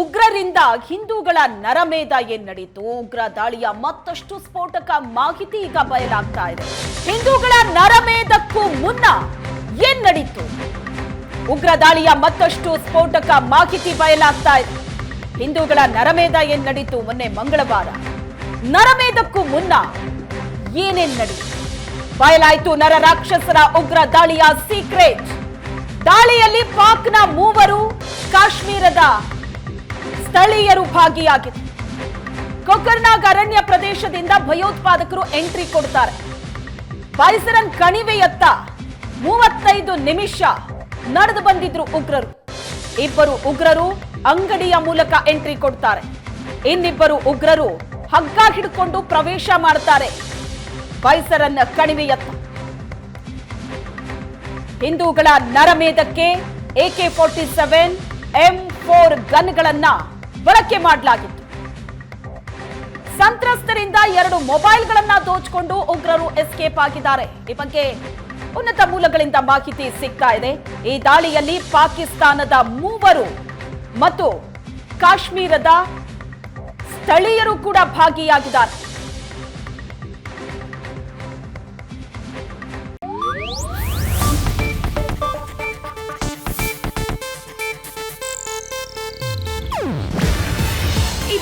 ಉಗ್ರರಿಂದ ಹಿಂದೂಗಳ ನರಮೇಧ ಏನ್ ನಡೀತು ಉಗ್ರ ದಾಳಿಯ ಮತ್ತಷ್ಟು ಸ್ಫೋಟಕ ಮಾಹಿತಿ ಈಗ ಬಯಲಾಗ್ತಾ ಇದೆ. ಹಿಂದೂಗಳ ನರಮೇಧಕ್ಕೂ ಮುನ್ನ ಏನ್ ನಡೀತು? ಉಗ್ರ ದಾಳಿಯ ಮತ್ತಷ್ಟು ಸ್ಫೋಟಕ ಮಾಹಿತಿ ಬಯಲಾಗ್ತಾ ಇದೆ. ಹಿಂದೂಗಳ ನರಮೇಧ ಏನ್ ನಡೀತು ಮೊನ್ನೆ ಮಂಗಳವಾರ? ನರಮೇಧಕ್ಕೂ ಮುನ್ನ ಏನೇನ್ ನಡೀತು? ಬಯಲಾಯಿತು ನರ ರಾಕ್ಷಸರ ಉಗ್ರ ದಾಳಿಯ ಸೀಕ್ರೆಟ್ ದಾಳಿಯಲ್ಲಿ ಪಾಕ್ನ ಮೂವರು ಕಾಶ್ಮೀರದ ಸ್ಥಳೀಯರು ಭಾಗಿಯಾಗಿದೆ ಕೊಕರ್ನಾಗ್ ಅರಣ್ಯ ಪ್ರದೇಶದಿಂದ ಭಯೋತ್ಪಾದಕರು ಎಂಟ್ರಿ ಕೊಡ್ತಾರೆ. ಬೈಸರನ್ ಕಣಿವೆಯತ್ತ ಮೂವತ್ತೈದು ನಿಮಿಷ ನಡೆದು ಬಂದಿದ್ರು ಉಗ್ರರು. ಇಬ್ಬರು ಉಗ್ರರು ಅಂಗಡಿಯ ಮೂಲಕ ಎಂಟ್ರಿ ಕೊಡ್ತಾರೆ. ಇನ್ನಿಬ್ಬರು ಉಗ್ರರು ಹಗ್ಗ ಹಿಡ್ಕೊಂಡು ಪ್ರವೇಶ ಮಾಡ್ತಾರೆ. ಬೈಸರನ್ ಕಣಿವೆಯತ್ತ ಹಿಂದೂಗಳ ನರಮೇಧಕ್ಕೆ AK forty seven M four ಗನ್ಗಳನ್ನ ಬಳಕೆ ಮಾಡಲಾಗಿತ್ತು. ಸಂತ್ರಸ್ತರಿಂದ ಎರಡು ಮೊಬೈಲ್ಗಳನ್ನ ದೋಚಿಕೊಂಡು ಉಗ್ರರು ಎಸ್ಕೇಪ್ ಆಗಿದ್ದಾರೆ. ಈ ಬಗ್ಗೆ ಉನ್ನತ ಮೂಲಗಳಿಂದ ಮಾಹಿತಿ ಸಿಗ್ತಾ ಇದೆ. ಈ ದಾಳಿಯಲ್ಲಿ ಪಾಕಿಸ್ತಾನದ ಮೂವರು ಮತ್ತು ಕಾಶ್ಮೀರದ ಸ್ಥಳೀಯರು ಕೂಡ ಭಾಗಿಯಾಗಿದ್ದಾರೆ.